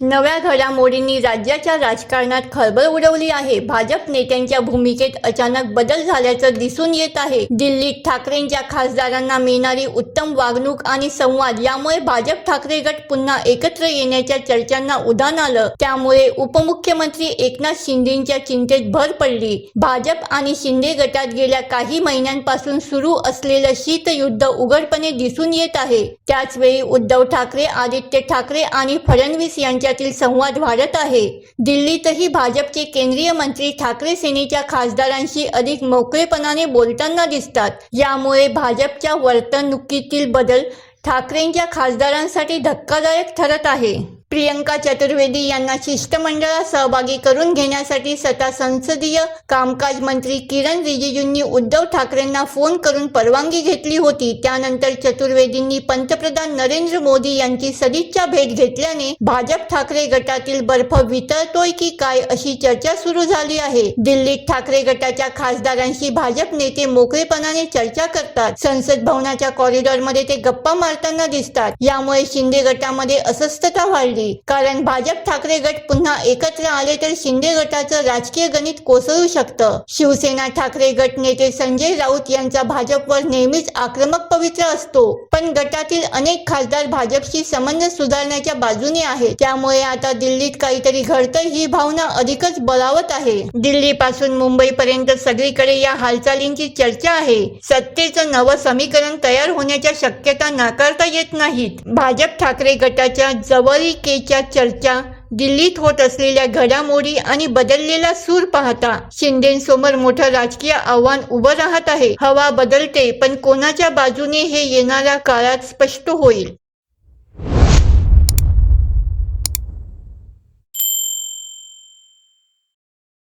नव्या घडामोडींनी राज्याच्या राजकारणात खळबळ उडवली आहे. भाजप नेत्यांच्या भूमिकेत अचानक बदल झाल्याचं दिसून येत आहे. दिल्लीत ठाकरेंच्या खासदारांना मिळणारी उत्तम वागणूक आणि संवाद यामुळे भाजप ठाकरे गट पुन्हा एकत्र येण्याच्या चर्चांना उधाण आलं. त्यामुळे उपमुख्यमंत्री एकनाथ शिंदेच्या चिंतेत भर पडली. भाजप आणि शिंदे गटात गेल्या काही महिन्यांपासून सुरू असलेलं शीतयुद्ध उघडपणे दिसून येत आहे. त्याचवेळी उद्धव ठाकरे आदित्य ठाकरे आणि फडणवीस यांच्या यांच्यातील संवाद वाढत आहे. दिल्लीतही भाजपचे केंद्रीय मंत्री ठाकरे सेनेच्या खासदारांशी अधिक मोकळेपणाने बोलताना दिसतात. यामुळे भाजपच्या वर्तणुकीतील बदल ठाकरेंच्या खासदारांसाठी धक्कादायक ठरत आहे. प्रियंका चतुर्वेदी यांना शिष्टमंडळात सहभागी करून घेण्यासाठी स्वतः संसदीय कामकाज मंत्री किरण रिजिजूंनी उद्धव ठाकरेंना फोन करून परवानगी घेतली होती. त्यानंतर चतुर्वेदींनी पंतप्रधान नरेंद्र मोदी यांची सदिच्छा भेट घेतल्याने भाजप ठाकरे गटातील बर्फ वितळतोय की काय अशी चर्चा सुरू झाली आहे. दिल्लीत ठाकरे गटाच्या खासदारांशी भाजप नेते मोकळेपणाने चर्चा करतात. संसद भवनाच्या कॉरिडॉरमध्ये ते गप्पा मारताना दिसतात. यामुळे शिंदे गटामध्ये अस्वस्थता वाढली. कारण भाजप ठाकरे गट पुन्हा एकत्र आले तर शिंदे गटाचं राजकीय गणित कोसळू शकतं. शिवसेना ठाकरे गट नेते संजय राऊत यांचा भाजपवर नेहमीच आक्रमक पवित्र असतो. पण गटातील अनेक खासदार भाजपशी संबंध सुधारण्याच्या बाजूने आहेत. त्यामुळे आता दिल्लीत काहीतरी घडतं ही भावना अधिकच बळावत आहे. दिल्ली पासून सगळीकडे या हालचालींची चर्चा आहे. सत्तेचं नवं समीकरण तयार होण्याच्या शक्यता नाकारता येत नाहीत. भाजप ठाकरे गटाच्या जवळी केच्या चर्चा दिल्लीत होत असलेल्या घडामोडी आणि बदललेला सूर पाहता शिंदेसमोर मोठं राजकीय आव्हान उभं राहत आहे. हवा बदलते पण कोणाच्या बाजूने हे येणाऱ्या काळात स्पष्ट होईल.